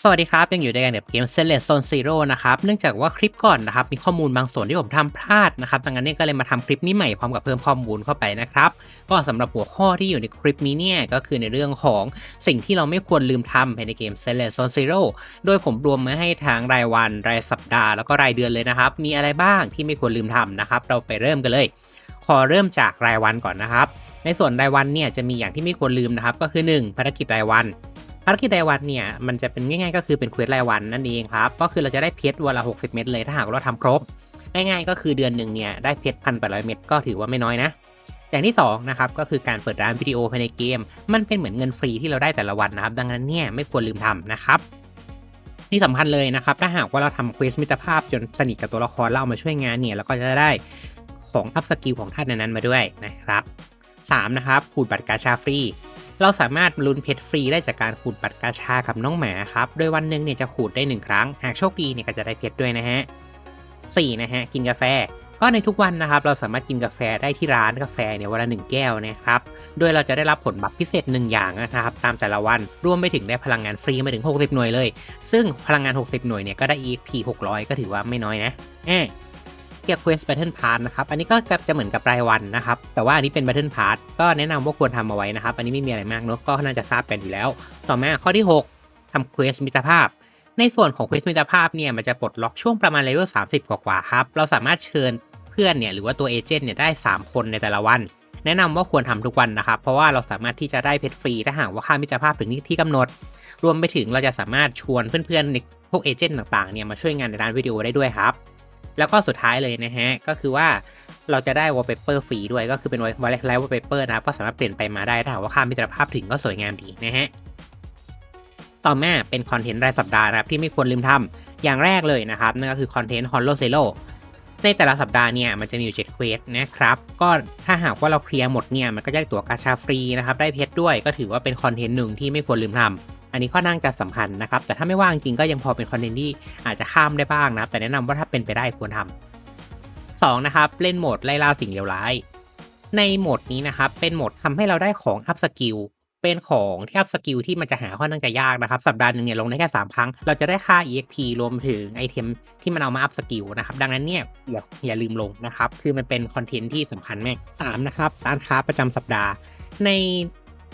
สวัสดีครับ ยังอยู่ในกันกับเกม Select Zone Zero นะครับ เนื่องจากว่าคลิปก่อนนะครับ มีข้อมูลบางส่วนที่ผมทำพลาดนะครับดังนั้นเนี่ยก็เลยมาทำคลิปนี้ใหม่พร้อมกับเพิ่มข้อมูลเข้าไปนะครับ ก็สำหรับหัวข้อที่อยู่ในคลิปนี้เนี่ยก็คือในเรื่องของสิ่งที่เราไม่ควรลืมทำภายในเกม Select Zone Zero โดยผมรวมมาให้ทั้งรายวันรายสัปดาห์แล้วก็รายเดือนเลยนะครับ มีอะไรบ้างที่ไม่ควรลืมทำนะครับ เราไปเริ่มกันเลย ขอเริ่มจากรายวันก่อนนะครับ ในส่วนรายวันเนี่ยจะมีอย่างที่ไม่ควรลืมนะครับ ก็คือ 1 ภารกิจรายวัน ภารกิจรายวันเนี่ยมันจะเป็นง่ายๆ ก็คือเป็นเควสรายวันนั่นเองครับ ก็คือเราจะได้เพชรวันละ 60 เม็ดเลยถ้าหากเราทำครบ ง่ายๆ ก็คือเดือนหนึ่งเนี่ยได้เพชรพันแปดร้อยเม็ดก็ถือว่าไม่น้อยนะ อย่างที่2นะครับก็คือการเปิดร้านวิดีโอภายในเกม มันเป็นเหมือนเงินฟรีที่เราได้แต่ละวันนะครับ ดังนั้นเนี่ยไม่ควรลืมทำนะครับที่สำคัญเลยนะครับ ถ้าหากว่าเราทำเควสมิตรภาพจนสนิทกับตัวละครเราเอามาช่วยงานเนี่ยเราก็จะได้ของอัพสกิลของท่านนั้นมาด้วยนะครับ3นะครับขูดบัตรกาชาฟรี เราสามารถลุ้นเพชรฟรีได้จากการขูดบัตรกาชากับน้องหมาครับ โดยวันหนึ่งเนี่ยจะขูดได้ 1 ครั้ง หากโชคดีเนี่ยก็จะได้เพชรด้วยนะฮะ4นะฮะกินกาแฟ ก็ในทุกวันนะครับเราสามารถกินกาแฟได้ที่ร้านกาแฟเนี่ยวันละหนึ่งแก้วนะครับ โดยเราจะได้รับผลบัฟพิเศษ 1 อย่างนะครับตามแต่ละวัน รวมไปถึงได้พลังงานฟรีมาถึง 60 หน่วยเลย ซึ่งพลังงาน 60 หน่วยเนี่ยก็ได้ EXP 600 ก็ถือว่าไม่น้อยนะเอ๊ะ เกี่ยก Quest Battle Pass นะครับ อันนี้ก็จะเหมือนกับรายวันนะครับ แต่ว่าอันนี้เป็น Battle Pass ก็แนะนำว่าควรทำเอาไว้นะครับ อันนี้ไม่มีอะไรมากเนอะก็น่าจะทราบกันอยู่แล้ว ต่อมาข้อที่ 6ทำ Quest มิตรภาพ ในส่วนของ Quest มิตรภาพเนี่ย มันจะปลดล็อกช่วงประมาณเลเวล30 กว่าๆครับ เราสามารถเชิญเพื่อนเนี่ยหรือว่าตัวเอเจนต์เนี่ยได้ 3 คนในแต่ละวัน แนะนำว่าควรทำทุกวันนะครับ เพราะว่าเราสามารถที่จะได้เพชรฟรีถ้าหากว่าค่ามิตรภาพถึงที่กำหนด รวมไปถึงเราจะสามารถชวนเพื่อนๆในพวกเอเจนต์ต่างๆเนี่ยมาช่วยงานในร้านวิดีโอได้ด้วยครับ แล้วก็สุดท้ายเลยนะฮะ ก็คือว่าเราจะได้ wallpaper ฟรีด้วยก็คือเป็น wireless wallpaper นะครับก็สามารถเปลี่ยนไปมาได้ถ้าหากว่าค่ามิตรภาพถึงก็สวยงามดีนะฮะต่อมาเป็นคอนเทนต์รายสัปดาห์นะครับที่ไม่ควรลืมทำอย่างแรกเลยนะครับนั่นก็คือคอนเทนต์ Hollow Zero ในแต่ละสัปดาห์เนี่ยมันจะมีอยู่7เควสนะครับ ก็ถ้าหากว่าเราเคลียร์หมดเนี่ยมันก็จะได้ตั๋วกาชาฟรีนะครับ ได้เพชรด้วยก็ถือว่าเป็นคอนเทนต์หนึ่งที่ไม่ควรลืมทำ อันนี้ค่อนข้างจะสำคัญนะครับ แต่ถ้าไม่ว่างจริงก็ยังพอเป็นคอนเทนต์ที่อาจจะข้ามได้บ้างนะครับ แต่แนะนำว่าถ้าเป็นไปได้ควรทำ2นะครับ เล่นโหมดไล่ล่าสิ่งเลวร้าย ในโหมดนี้นะครับ เป็นโหมดทำให้เราได้ของอัพสกิลเป็นของที่อัพสกิลที่มันจะหาค่อนข้างจะยากนะครับ สัปดาห์หนึ่งเนี่ยลงได้แค่ 3 ครั้ง เราจะได้ค่า EXP รวมถึงไอเทมที่มันเอามาอัพสกิลนะครับ ดังนั้นเนี่ยอย่าอย่าลืมลงนะครับ คือมันเป็นคอนเทนต์ที่สำคัญมากสามนะครับร้านค้าประจำสัปดาห์ ใน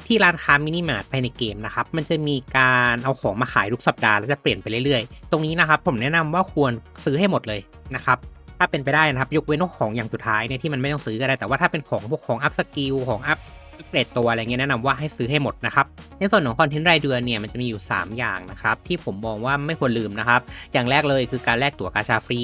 ที่ร้านค้ามินิมาร์ทภายในเกมนะครับ มันจะมีการเอาของมาขายทุกสัปดาห์แล้วจะเปลี่ยนไปเรื่อยๆ ตรงนี้นะครับผมแนะนำว่าควรซื้อให้หมดเลยนะครับถ้าเป็นไปได้นะครับ ยกเว้นว่าของอย่างสุดท้ายเนี่ยที่มันไม่ต้องซื้อก็ได้ แต่ว่าถ้าเป็นของพวกของอัพสกิลของอัพเกรดตัวอะไรเงี้ยแนะนำว่าให้ซื้อให้หมดนะครับ ในส่วนของคอนเทนต์รายเดือนเนี่ยมันจะมีอยู่ 3 อย่างนะครับ ที่ผมมองว่าไม่ควรลืมนะครับ อย่างแรกเลยคือการแลกตั๋วกาชาฟรี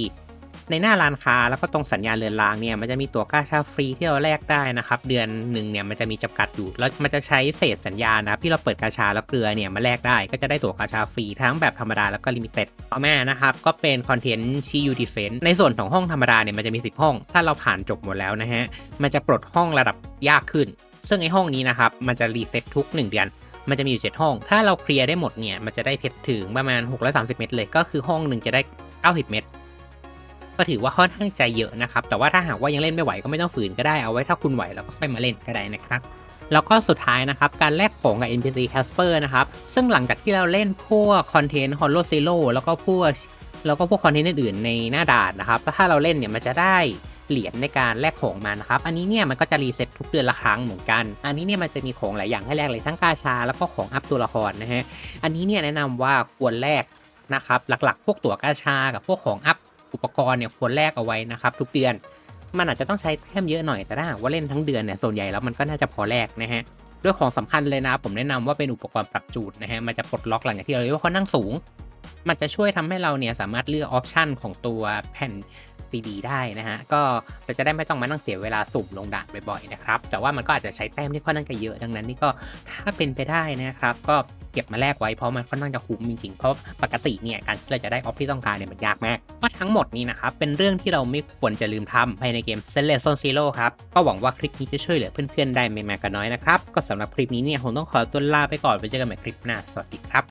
ในหน้าร้านค้าแล้วก็ตรงสัญญาณเรือนรางเนี่ยมันจะมีตั๋วกาชาฟรีที่เราแลกได้นะครับ เดือนหนึ่งเนี่ยมันจะมีจำกัดอยู่ แล้วมันจะใช้เศษสัญญาณนะครับที่เราเปิดกาชาแล้วเกลือเนี่ยมาแลกได้ก็จะได้ตั๋วกาชาฟรีทั้งแบบธรรมดาแล้วก็ลิมิเต็ดต่อมานะครับก็เป็นคอนเทนต์ชียูดีเฟนในส่วนของห้องธรรมดาเนี่ยมันจะมี 10 ห้อง ถ้าเราผ่านจบหมดแล้วนะฮะมันจะปลดห้องระดับยากขึ้น ซึ่งไอห้องนี้นะครับมันจะรีเซ็ตทุก 1 เดือนมันจะมีอยู่ 7 ห้อง ถ้าเราเคลียร์ได้หมดเนี่ย มันจะได้เพชรถึงประมาณ 630 เม็ดเลย ก็คือห้องหนึ่งจะได้ 90 เม็ด ก็ถือว่าค่อนข้างใจเยอะนะครับ แต่ว่าถ้าหากว่ายังเล่นไม่ไหวก็ไม่ต้องฝืนก็ได้เอาไว้ถ้าคุณไหวแล้วก็ค่อยมาเล่นก็ได้นะครับแล้วก็สุดท้ายนะครับ การแลกของกับ NPC Casper นะครับ ซึ่งหลังจากที่เราเล่นพวกคอนเทนต์ Hollow Zero แล้วก็พวกแล้วก็พวกคอนเทนต์อื่นๆในหน้าด่านนะครับ ถ้าเราเล่นเนี่ยมันจะได้เหรียญในการแลกของมานะครับ อันนี้เนี่ยมันก็จะรีเซ็ตทุกเดือนละครั้งเหมือนกัน อันนี้เนี่ยมันจะมีของหลายอย่างให้แลกเลยทั้งกาชา แล้วก็ของอัพตัวละครนะฮะ อันนี้เนี่ยแนะนำว่าควรแลกนะครับ หลักๆ พวกตั๋วกาชา กับพวกของอัพ อุปกรณ์เนี่ยควรแลกเอาไว้นะครับทุกเดือน มันอาจจะต้องใช้แต้มเยอะหน่อยแต่ถ้าหากว่าเล่นทั้งเดือนเนี่ยส่วนใหญ่แล้วมันก็น่าจะพอแลกนะฮะด้วยของสำคัญเลยนะผมแนะนำว่าเป็นอุปกรณ์ปรับจูดนะฮะมันจะปลดล็อกหลังจากที่เราเรียกว่าเขานั่งสูง มันจะช่วยทำให้เราเนี่ยสามารถเลือกออปชันของตัวแผ่น CD ได้นะฮะก็เราจะได้ไม่ต้องมานั่งเสียเวลาสุ่มลงด่านบ่อยๆนะครับแต่ว่ามันก็อาจจะใช้แต้มที่ค่อนข้างจะเยอะดังนั้นนี่ก็ถ้าเป็นไปได้นะครับ ก็ เก็บมาแลกไว้เพราะมันค่อนข้างจะคุ้มจริงๆ เพราะปกติเนี่ยการที่เราจะได้ออฟที่ต้องการเนี่ยมันยากมากก็ทั้งหมดนี้นะครับเป็นเรื่องที่เราไม่ควรจะลืมทำภายในเกม s e l e c t Zone Zero ครับก็หวังว่าคลิปนี้จะช่วยเหลือเพื่อนๆได้ไม่มากก็น้อยนะครับก็สำหรับคลิปนี้เนี่ยผมต้องขอตัวลาไปก่อนไปเจอกันใหม่คลิปหน้าสวัสดีครับ